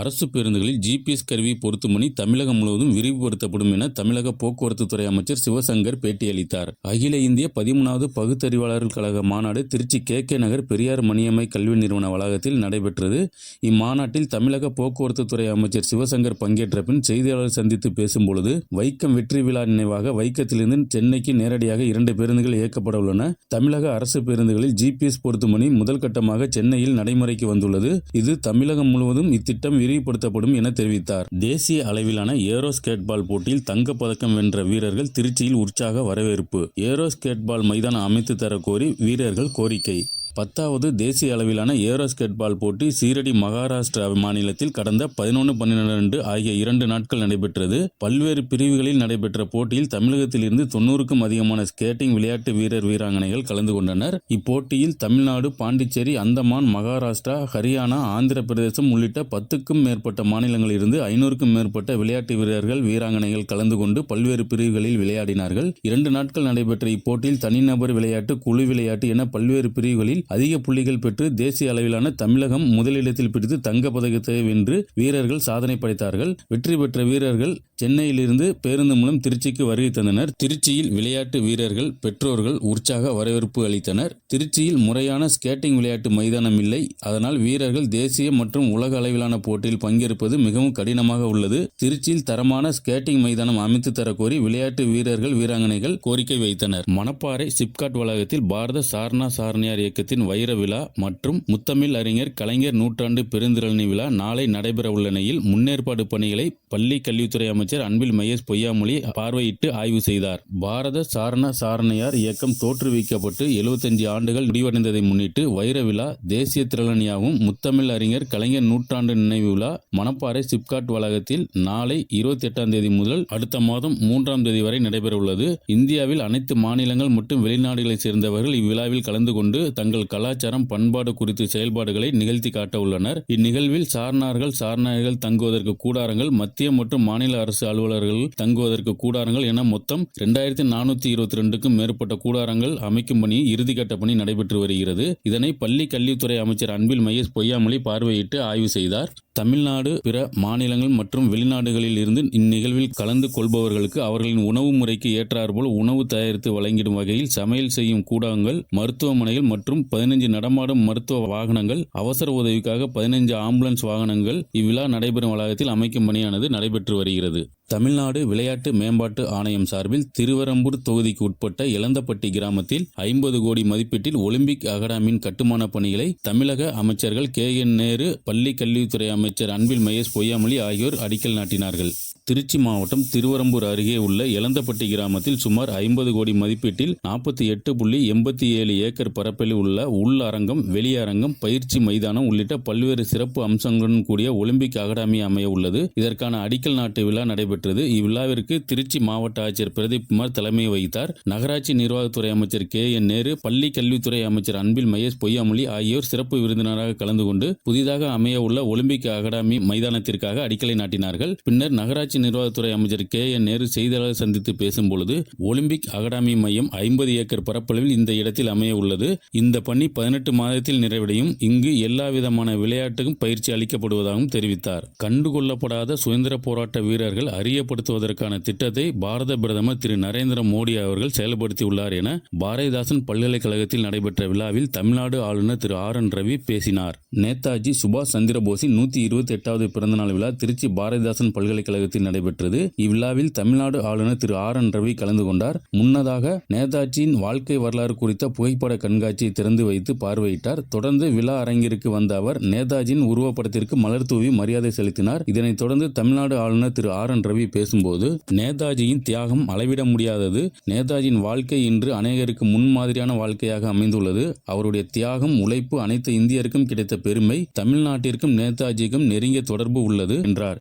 அரசு பேருந்துகளில் ஜிபிஎஸ் கருவி பொருத்தும் பணி தமிழகம் முழுவதும் விரிவுபடுத்தப்படும் என தமிழக போக்குவரத்து துறை அமைச்சர் சிவசங்கர் பேட்டியளித்தார். அகில இந்திய பதிமூணாவது பகுத்தறிவாளர்கள் கழக மாநாடு திருச்சி கே கே நகர் பெரியார் மணியம்மை கல்வி நிறுவன வளாகத்தில் நடைபெற்றது. இம்மாநாட்டில் தமிழக போக்குவரத்து துறை அமைச்சர் சிவசங்கர் பங்கேற்ற பின் செய்தியாளர் சந்தித்து பேசும்பொழுது வைக்கம் வெற்றி விழா நினைவாக வைக்கத்திலிருந்து சென்னைக்கு நேரடியாக இரண்டு பேருந்துகள் இயக்கப்பட உள்ளன. தமிழக அரசு பேருந்துகளில் ஜிபிஎஸ் பொருத்தும் பணி முதல் கட்டமாக சென்னையில் நடைமுறைக்கு வந்துள்ளது. இது தமிழகம் முழுவதும் இத்திட்டம் விரிவுபடுத்தப்படும் என தெரிவித்தார். தேசிய அளவிலான ஏரோ ஸ்கேட்பால் போட்டியில் தங்கப் பதக்கம் வென்ற வீரர்கள் திருச்சியில் உற்சாக வரவேற்பு. ஏரோ ஸ்கேட்பால் மைதானம் அமைத்து தர கோரி வீரர்கள் கோரிக்கை. பத்தாவது தேசிய அளவிலான ஏரோ ஸ்கேட்பால் போட்டி சீரடி மகாராஷ்டிரா மாநிலத்தில் கடந்த பதினொன்று பன்னிரண்டு ஆகிய இரண்டு நாட்கள் நடைபெற்றது. பல்வேறு பிரிவுகளில் நடைபெற்ற போட்டியில் தமிழகத்திலிருந்து தொண்ணூறுக்கும் அதிகமான ஸ்கேட்டிங் விளையாட்டு வீரர் வீராங்கனைகள் கலந்து கொண்டனர். இப்போட்டியில் தமிழ்நாடு பாண்டிச்சேரி அந்தமான் மகாராஷ்டிரா ஹரியானா ஆந்திர பிரதேசம் உள்ளிட்ட பத்துக்கும் மேற்பட்ட மாநிலங்களிலிருந்து ஐநூறுக்கும் மேற்பட்ட விளையாட்டு வீரர்கள் வீராங்கனைகள் கலந்து கொண்டு பல்வேறு பிரிவுகளில் விளையாடினார்கள். இரண்டு நாட்கள் நடைபெற்ற இப்போட்டியில் தனிநபர் விளையாட்டு குழு விளையாட்டு என பல்வேறு பிரிவுகளில் அதிக புள்ளிகள் பெற்று தேசிய அளவிலான தமிழகம் முதலிடத்தில் பிடித்து தங்க பதக்கத்தை வென்று வீரர்கள் சாதனை படைத்தார்கள். வெற்றி பெற்ற வீரர்கள் சென்னையிலிருந்து பேருந்து மூலம் திருச்சிக்கு வருகை தந்தனர். திருச்சியில் விளையாட்டு வீரர்கள் பெற்றோர்கள் உற்சாக வரவேற்பு அளித்தனர். திருச்சியில் முறையான ஸ்கேட்டிங் விளையாட்டு மைதானம் இல்லை. அதனால் வீரர்கள் தேசிய மற்றும் உலக அளவிலான போட்டியில் பங்கேற்பது மிகவும் கடினமாக உள்ளது. திருச்சியில் தரமான ஸ்கேட்டிங் மைதானம் அமைத்து தரக்கோரி விளையாட்டு வீரர்கள் வீராங்கனைகள் கோரிக்கை வைத்தனர். மணப்பாறை சிப்காட் வளாகத்தில் பாரத சாரணா சாரணியார் இயக்கத்தின் வைர விழா மற்றும் முத்தமிழ் அறிஞர் கலைஞர் நூற்றாண்டு பெருந்திரளனி விழா நாளை நடைபெற உள்ள நிலையில் முன்னேற்பாடு பணிகளை பள்ளி கல்வித்துறை அமைச்சர் அன்பில் மகேஷ் பொய்யாமொழி பார்வையிட்டு ஆய்வு செய்தார். பாரத சாரண சாரணையார் இயக்கம் தோற்றுவிக்கப்பட்டு 75 ஆண்டுகள் முடிவடைந்ததை முன்னிட்டு வைர விழா தேசிய திரளணியாகவும் முத்தமிழ் அறிஞர் கலைஞர் நூற்றாண்டு நினைவு விழா மணப்பாறை சிப்காட் வளாகத்தில் நாளை இருபத்தி எட்டாம் தேதி முதல் அடுத்த மாதம் மூன்றாம் தேதி வரை நடைபெற உள்ளது இந்தியாவில் அனைத்து மாநிலங்கள் மற்றும் வெளிநாடுகளைச் சேர்ந்தவர்கள் இவ்விழாவில் கலந்து கொண்டு தங்கள் கலாச்சாரம் பண்பாடு குறித்து செயல்பாடுகளை நிகழ்த்தி காட்ட உள்ளனர். இந்நிகழ்வில் சாரணார்கள் சார்னார்கள் தங்குவதற்கு கூடாரங்கள் மத்திய மற்றும் மாநில அரசு அலுவலர்கள் தங்குவதற்கு கூடாரங்கள் என மொத்தம் இரண்டாயிரத்தி நானூத்தி இருபத்தி ரெண்டுக்கும் மேற்பட்ட கூடாரங்கள் அமைக்கும் பணி இறுதிக்கட்ட பணி நடைபெற்று வருகிறது. இதனை பள்ளி கல்வித்துறை அமைச்சர் அன்பில் மகேஷ் பொய்யாமொழி பார்வையிட்டு ஆய்வு செய்தார். தமிழ்நாடு பிற மாநிலங்கள் மற்றும் வெளிநாடுகளில் இருந்து இந்நிகழ்வில் கலந்து கொள்பவர்களுக்கு அவர்களின் உணவு முறைக்கு ஏற்றாற்போல் உணவு தயாரித்து வழங்கிடும் வகையில் சமையல் செய்யும் கூடங்கள் மருத்துவமனைகள் மற்றும் பதினைஞ்சு நடமாடும் மருத்துவ வாகனங்கள் அவசர உதவிக்காக பதினைஞ்சு ஆம்புலன்ஸ் வாகனங்கள் இவ்விழா நடைபெறும் வளாகத்தில் அமைக்கும் பணியானது நடைபெற்று வருகிறது. தமிழ்நாடு விளையாட்டு மேம்பாட்டு ஆணையம் சார்பில் திருவரம்பூர் தொகுதிக்கு உட்பட்ட இளந்தப்பட்டி கிராமத்தில் ஐம்பது கோடி மதிப்பீட்டில் ஒலிம்பிக் அகாடமியின் கட்டுமான பணிகளை தமிழக அமைச்சர்கள் கே என் நேரு பள்ளி கல்வித்துறை அமைச்சர் அன்பில் மகேஷ் பொய்யாமொழி ஆகியோர் அடிக்கல் நாட்டினார்கள். திருச்சி மாவட்டம் திருவரம்பூர் அருகே உள்ள எலந்தப்பட்டி கிராமத்தில் சுமார் ஐம்பது கோடி மதிப்பீட்டில் நாற்பத்தி எட்டு புள்ளி எண்பத்தி ஏழு ஏக்கர் பரப்பில் உள்ள உள் அரங்கம் வெளியரங்கம் பயிற்சி மைதானம் உள்ளிட்ட பல்வேறு சிறப்பு அம்சங்களுடன் கூடிய ஒலிம்பிக் அகாடமி அமைய உள்ளது. இதற்கான அடிக்கல் நாட்டு விழா நடைபெற்றது. இவ்விழாவிற்கு திருச்சி மாவட்ட ஆட்சியர் பிரதீப் குமார் தலைமை வகித்தார். நகராட்சி நிர்வாகத்துறை அமைச்சர் கே. என். நேரு பள்ளி கல்வித்துறை அமைச்சர் அன்பில் மகேஷ் பொய்யாமொழி ஆகியோர் சிறப்பு விருந்தினராக கலந்து கொண்டு புதிதாக அமைய உள்ள ஒலிம்பிக் அகாடமி மைதானத்திற்காக அடிக்கலை நாட்டினார்கள். பின்னர் நகராட்சி நிர்வாகத்துறை அமைச்சர் கே. என். நேரு செய்தியாளர் சந்தித்து பேசும்பொழுது ஒலிம்பிக் அகாடமி மையம் ஐம்பது ஏக்கர் பரப்பளவில் இந்த இடத்தில் அமைய உள்ளது. இந்த பணி பதினெட்டு மாதத்தில் நிறைவடையும். இங்கு எல்லா விதமான விளையாட்டுக்கும் பயிற்சி அளிக்கப்படுவதாகவும் தெரிவித்தார். கண்டுகொள்ளப்படாத சுதந்திர போராட்ட வீரர்கள் அறியப்படுத்துவதற்கான திட்டத்தை பாரத பிரதமர் திரு நரேந்திர மோடி அவர்கள் செயல்படுத்தியுள்ளார் என பாரதிதாசன் பல்கலைக்கழகத்தில் நடைபெற்ற விழாவில் தமிழ்நாடு ஆளுநர் திரு ஆர் என் ரவி பேசினார். நேதாஜி சுபாஷ் சந்திரபோஸின் நூத்தி இருபத்தி எட்டாவது பிறந்தநாள் விழா திருச்சி பாரதிதாசன் பல்கலைக்கழகத்தில் நடைபெற்றது. இவ்விழாவில் தமிழ்நாடு ஆளுநர் திரு ஆர் என் ரவி கலந்து கொண்டார். முன்னதாக நேதாஜியின் வாழ்க்கை வரலாறு குறித்த புகைப்பட கண்காட்சியை திறந்து வைத்து பார்வையிட்டார். தொடர்ந்து விழா அரங்கிற்கு வந்த அவர் நேதாஜியின் உருவப்படத்திற்கு மலர் தூவி மரியாதை செலுத்தினார். இதனைத் தொடர்ந்து தமிழ்நாடு ஆளுநர் திரு ஆர் என் பரவி பேசும்போது நேதாஜியின் தியாகம் அளவிட முடியாதது. நேதாஜியின் வாழ்க்கை இன்று அநேகருக்கு முன்மாதிரியான வாழ்க்கையாக அமைந்துள்ளது. அவருடைய தியாகம் உழைப்பு அனைத்து இந்தியருக்கும் கிடைத்த பெருமை தமிழ்நாட்டிற்கும் நேதாஜிக்கும் நெருங்கிய தொடர்பு உள்ளது என்றார்.